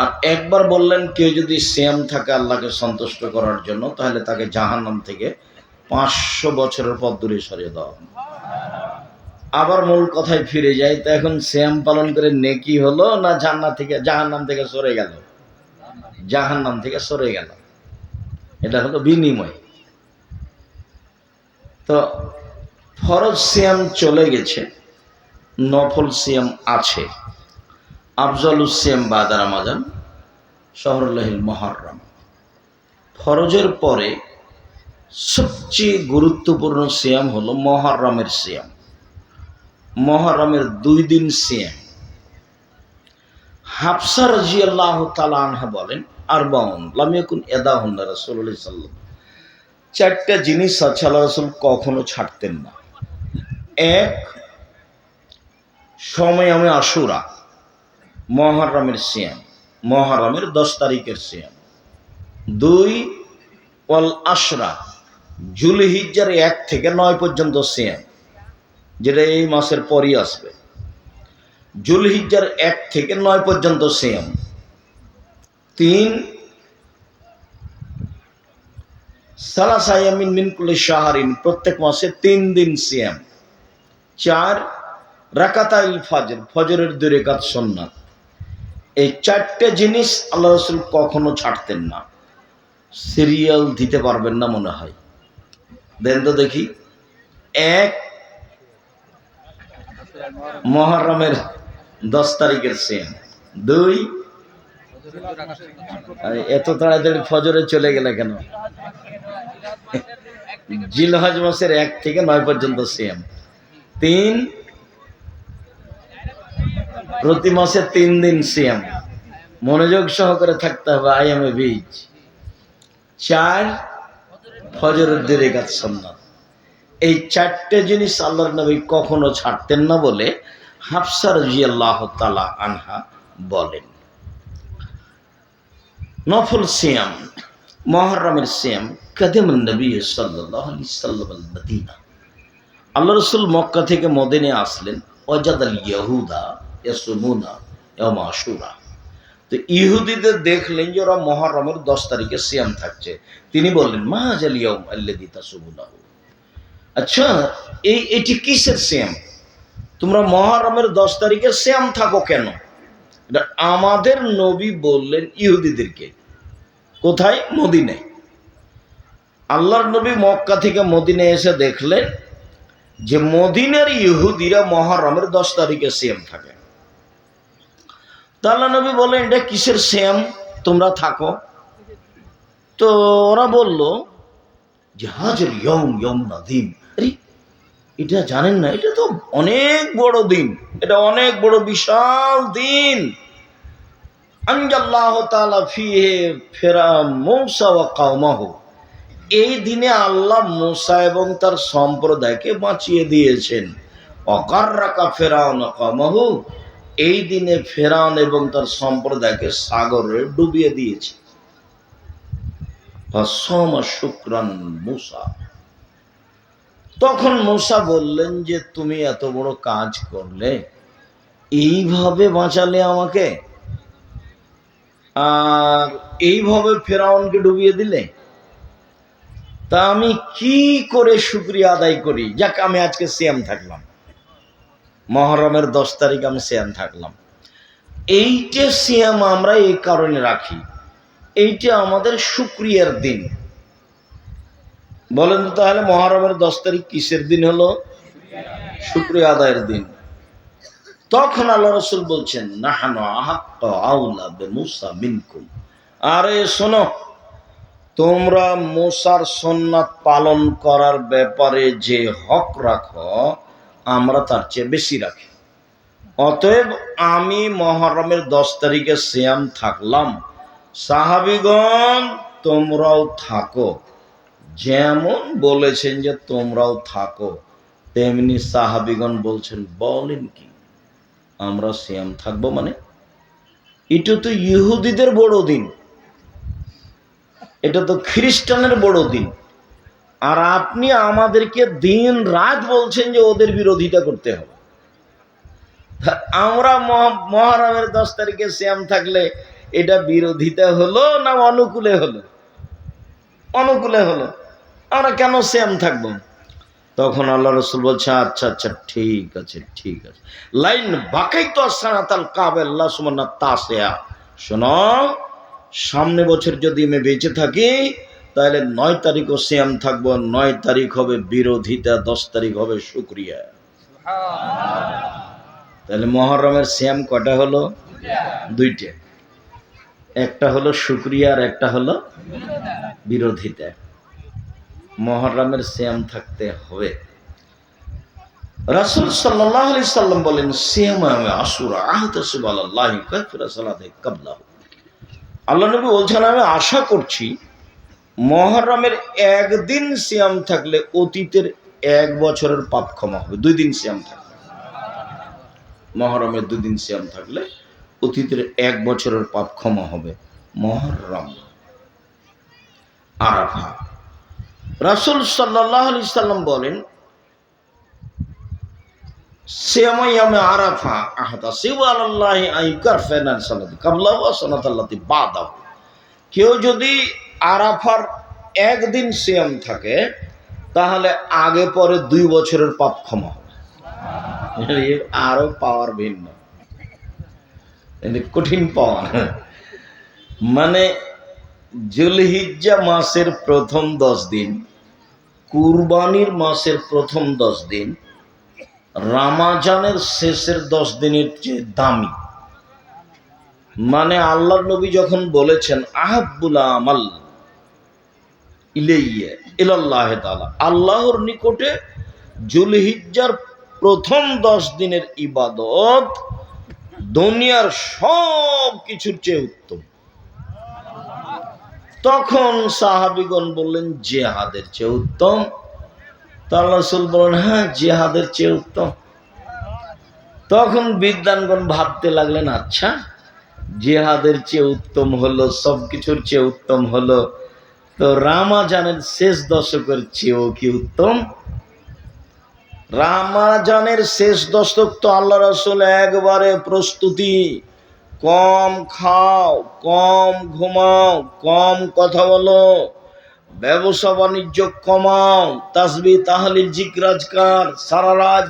আর একবার বললেন কেউ যদি শ্যাম থাকে আল্লাহকে সন্তুষ্ট করার জন্য, তাহলে তাকে জাহান্নাম থেকে পাঁচশো বছরের পথ দূরে সরিয়ে দেওয়া আবার মূল কথায় ফিরে যাই, তো এখন শ্যাম পালন করে নেকি হলো না জান্নাত থেকে জাহান্নাম থেকে সরে গেল? জাহান্নাম থেকে সরে গেল। এটা হলো বিনিময়। তো ফরজ সিয়াম চলে গেছে, নফল সিয়াম আছে। আফজল সিয়াম বাদার আমাজান শহরুল্লাহিল মহরম। ফরজের পরে সবচেয়ে গুরুত্বপূর্ণ সিয়াম হলো মহরমের সিয়াম। মহরমের দুই দিন সিয়াম। হাফসা রাজি আল্লাহ বলেন আর বাউন লামিয়াকুন এদা হন্না রসুল্লাহ সাল্লাম চারটা জিনিস আছে, আল্লাহ রসুল কখনো ছাড়তেন না। এক সময় আমি আশুরা। মহারামের সিয়াম, মহারামের দশ তারিখের সিয়াম। দুই, ওয়াল আশরা, জুলহিজ্জার এক থেকে নয় পর্যন্ত সিয়াম, যেটা এই মাসের পরই আসবে। জুলহিজ্জার এক থেকে নয় পর্যন্ত সিয়াম। তিন সালাসায়ামিন মিনকুলে শাহারিন, প্রত্যেক মাসে তিন দিন সিয়াম। চার, রাকাতাইল ফজর, ফজরের দুই রেখাত সন্ন্যাত এই চারটে জিনিস আল্লাহ রসুল কখনো ছাড়তেন না। সিরিয়াল দিতে পারবেন না মনে হয়। দেন তো দেখি। এক মহরমের দশ তারিখের সেম দুই এত তাড়াতাড়ি ফজরে চলে গেলে কেন? জিলহজ মাসের এক থেকে নয় পর্যন্ত সেম তিন প্রতি মাসে তিন দিন সিয়াম। মনোযোগ সহকারে থাকতে হবে আই এম এ বীজ। চার, ফজরের দেরে গাছ সন্ন্যাত। এই চারটে জিনিস আল্লাহর নবী কখনো ছাড়তেন না বলে হাফসার জিয়াল্লাহ তালা আনহা বলেন। নফল সিয়াম, মহরমের সিয়াম কাদেম নবী সাল্লাহ আল্লাহ রসুল মক্কা থেকে মদিনে আসলেন অজাদ আল ইয়াহুদা ইয়াসুমুনা এবং আশুরা। তো ইহুদিদের দেখলেন যে ওরা মহরমের দশ তারিখে সিয়াম থাকছে। তিনি বললেন মা জালিয়াম আল্লাদি তাসুমুনাহ। আচ্ছা এই এটি কিসের সিয়াম? তোমরা মহরমের দশ তারিখে সিয়াম থাকো কেন? আমাদের নবী বললেন ইহুদিদেরকে। কোথায়? মদিনায়। আল্লাহর নবী মক্কা থেকে মদিনে এসে দেখলেন যে মদিনের ইহুদিরা মহরমের দশ তারিখে সেম থাকে। তাল্লা নবী বলেন এটা কিসের সেম তোমরা থাকো। তো ওরা বলল, যে হাজর ইয়ম ইয়ম নাদিম। আরে, এটা জানেন না, এটা তো অনেক বড় দিন, এটা অনেক বড় বিশাল দিন। আনজাল্লাহ তাআলা ফিহে ফেরা মৌসা ওয়া কাওমাহু। এই দিনে আল্লাহ মুসা এবং তার সম্প্রদায়কে বাঁচিয়ে দিয়েছেন। অকার রাখা ফেরাউন কামাহু এই দিনে ফেরাউন এবং তার সম্প্রদায়কে সাগরে ডুবিয়ে দিয়েছে। শুক্রান মুসা। তখন মুসা বললেন যে, তুমি এত বড় কাজ করলে, এইভাবে বাঁচালে আমাকে? আর এইভাবে ফেরাউনকে ডুবিয়ে দিলে? তা আমি কি করে শুক্রিয়া আদায় করি? যাক, আমি আজকে সিয়াম থাকলাম। মহরমের দশ তারিখ আমি সিয়াম থাকলাম। এইটা সিয়াম আমরা এই কারণে রাখি। এইটা আমাদের শুক্রিয়ার দিন। বলেন তো তাহলে মহরমের দশ তারিখ কিসের দিন হলো? শুক্রিয়া আদায়ের দিন। তখন আল্লাহ রসুল বলছেন, নাহানো আউলা বে মুসা মিনকুম। আরে শোনো, তোমরা মোসার সন্ন্যাত পালন করার ব্যাপারে যে হক রাখো আমরা তার চেয়ে বেশি রাখি। অতএব আমি মহরমের দশ তারিখে শ্যাম থাকলাম। সাহাবিগণ, তোমরাও থাকো। যেমন বলেছেন যে তোমরাও থাকো, তেমনি সাহাবিগণ বলছেন, বলেন কি? আমরা শ্যাম থাকব মানে? এটা তো ইহুদিদের বড় দিন এটা তো খ্রিস্টানের বড় দিন আর আপনি আমাদেরকে দিন রাত বলছেন যে ওদের বিরোধিতা করতে হবে। আমরা মহ- মহরমের দশ তারিখে শ্যাম থাকলে এটা বিরোধিতা হলো না অনুকূলে হলো? অনুকূলে হলো। আমরা কেন শ্যাম থাকব? তখন আল্লাহ রসুল বলছে আচ্ছা আচ্ছা ঠিক আছে ঠিক আছে। লাইন বাকাই তো সানাতাল কাবেল্লা সুমনা তাসেয়া শোনো, সামনে বছর যদি আমি বেঁচে থাকি তাহলে নয় তারিখও শ্যাম থাকব, নয় তারিখ হবে বিরোধিতা, দশ তারিখ হবে শুক্রিয়া। তাহলে মহরমের শ্যাম কটা হলো? দুইটা। একটা হলো শুক্রিয়া আর একটা হলো বিরোধিতা। মহরমের শ্যাম থাকতে হবে। রাসুল সাল্লাহ আলি সাল্লাম বলেন আমি আসুরা আহত সুবাল আল্লাহ আল্লাহ নবী বলছেন, আমি আশা করছি মহরমের একদিন শ্যাম থাকলে অতীতের এক বছরের পাপ ক্ষমা হবে। দুই দিন শ্যাম থাকলে। মহরমের দুই দিন শ্যাম থাকলে অতীতের এক বছরের পাপ ক্ষমা হবে মহরম। আরাফা রাসুল সাল্লাহ সাল্লাম বলেন সিয়ামাইয়ামে আরাফা আহাদা সিওয়াল আল্লাহ আইকার ফেনান সালাতি কাবলাহ সনাতাল্লাতি বাদাহ। কেউ যদি আরাফার একদিন সিয়াম থাকে, তাহলে আগে পরে দুই বছরের পাপ ক্ষমা হবে। আরও পাওয়ার ভিন্ন। কঠিন পাওয়ার। মানে জুলহিজ্জা মাসের প্রথম দশ দিন, কুরবানির মাসের প্রথম দশ দিন, রামাজানের শেষের দশ দিনের চেয়ে দামি। মানে আল্লাহ নবী যখন বলেছেন আহাবুল আমাল। ইলেইয়ে, ইলাল্লাহ তাআলা। আল্লাহর নিকটে জুলহিজ্জার প্রথম দশ দিনের ইবাদত দুনিয়ার সব কিছুর চেয়ে উত্তম। তখন সাহাবিগণ বললেন, জেহাদের চেয়ে উত্তম? আল্লাহ রসুল বলেন হ্যাঁ জেহাদের চেয়ে উত্তম। তখন বিদ্যানগণ ভাবতে লাগলেন আচ্ছা জেহাদের চেয়ে উত্তম হলো, সব কিছুর চেয়ে উত্তম হলো। তো রামাজানের শেষ দশকের চেয়েও কি উত্তম? রামাজানের শেষ দশক তো আল্লাহ রসুল একবারে প্রস্তুতি। কম খাও, কম ঘুমাও, কম কথা বলো ব্যবসা বাণিজ্য কমাও তাসবি তাহলিল জিকরাজকার, সারা রাত